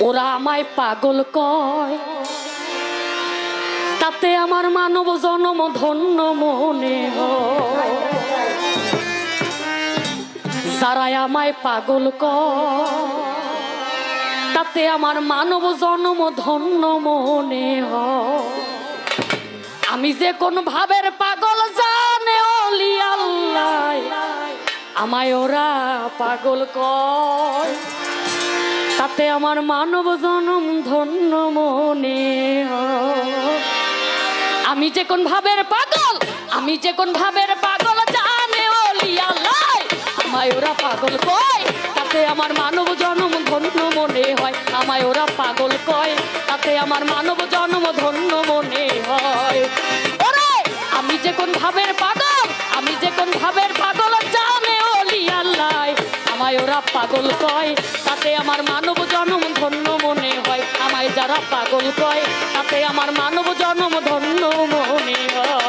ওরা আমায় পাগল কয়। তাতে আমার মানব জনম ধন্য মনে যারা আমায় পাগল কয়, তাতে আমার মানব জনম ধন্য মনে আমি যে কোন ভাবের পাগল জানে অলি আল্লাহ। আমায় ওরা পাগল কয়। তাতে আমার মানব জনম ধন্য মনে আমি যে কোন ভাবের পাগল, আমি যে কোন ভাবের পাগল জানে আমায় ওরা পাগল কয়, তাতে আমার মানব জনম ধন্য মনে হয়। আমায় ওরা পাগল কয়, তাতে আমার মানব জনম ধন্য মনে হয়। ওরে, আমি যে কোন ভাবের পাগল, আমি যে কোন ভাবের পাগল আল্লাহ আমায় ওরা পাগল কয়। তাতে আমার মানব জনম ধন্য মনে হয়। আমায় যারা পাগল কয়, তাতে আমার মানব জনম ধন্য মনে হয়।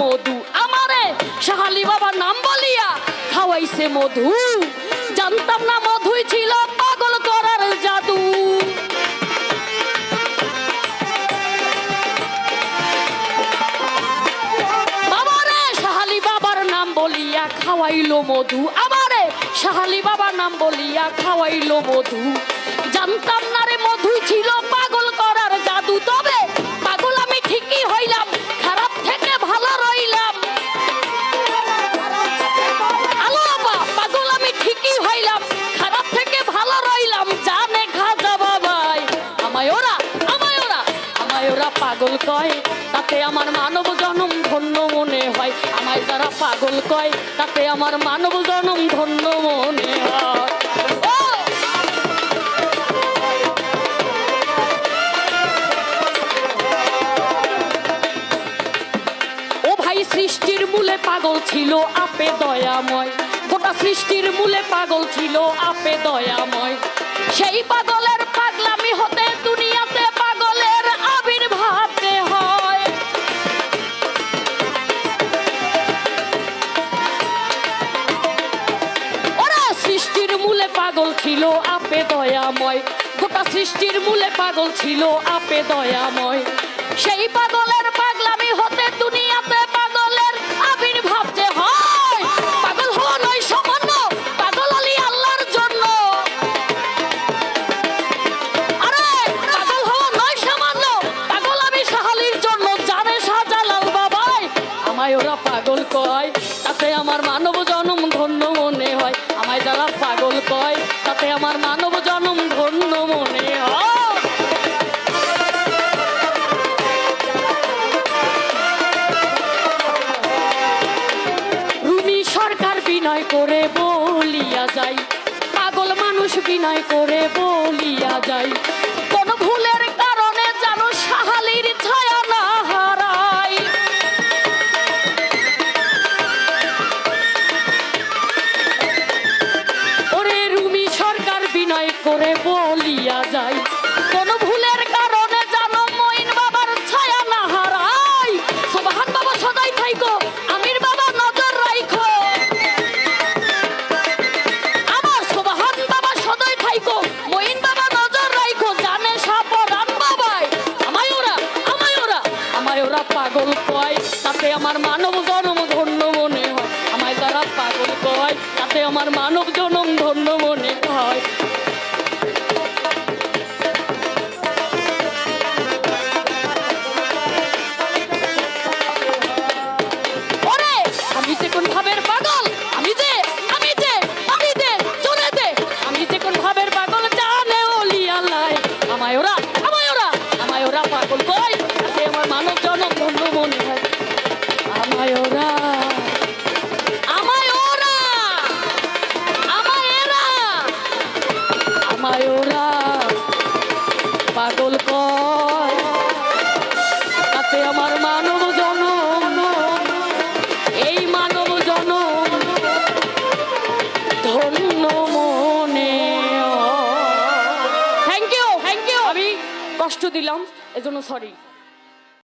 মধু। আমারে সাহালি বাবার নাম বলিয়া খাওয়াইছে মধু। জানতাম না মধুই ছিল খাওয়াইলো মধু। আমারে সাহালি বাবার নাম বলিয়া খাওয়াইলো মধু। জানতাম না রে মধুই ছিল পাগল করার জাদু। তবে পাগল আমি ঠিকই হইলাম, খারাপ থেকে ভালো রইলাম। আলো বাবা, পাগল আমি ঠিকই হইলাম, খারাপ থেকে ভালো রইলাম। জানে খাজা বাবাই, আমায় ওরা আমায় ওরা আমায় ওরা পাগল কয়, তাতে আমার মানব জনম পাগল কয়, তাতে আমার মানব জনম ধন্য মনে ও! ও ভাই, সৃষ্টির মূলে পাগল ছিল আপে দয়াময়। গোটা সৃষ্টির মূলে পাগল ছিল আপে দয়াময়। সেই পাগলের পাগলামি হতে ছিল আপে দয়াময়। গোটা সৃষ্টির মূলে পাগল ছিল আপে দয়াময়। সেই পাগলের পাগলামি হতে দুনিয়াতে পাগলের আবির্ভাব যে হয়। পাগল হওয়া নয় সামান্য, পাগল আলী আল্লাহর জন্য। আরে, পাগল হওয়া নয় সামান্য, পাগল আমি সাহালির জন্য জানে শাহজালাল বাবাই। আমায় ওরা পাগল কয়, তাতে আমার মানব যারা পাগল কয়, তাতে আমার মানব জনম ধন্য মনে হয়। বিনয় করে বলিয়া যাই, পাগল মানুষ বিনয় করে বলিয়া যাই। আমার মানব জনম ধন্য মনে হয় আমি যে আমি যে আমি যে, আমি আমি ওলি আমায় ওরা আমায় ওরা আমায় ওরা পাগল কই আমার মানব ধন্য মনে হয়। আমায় ওরা দিলাম এজন্য সরি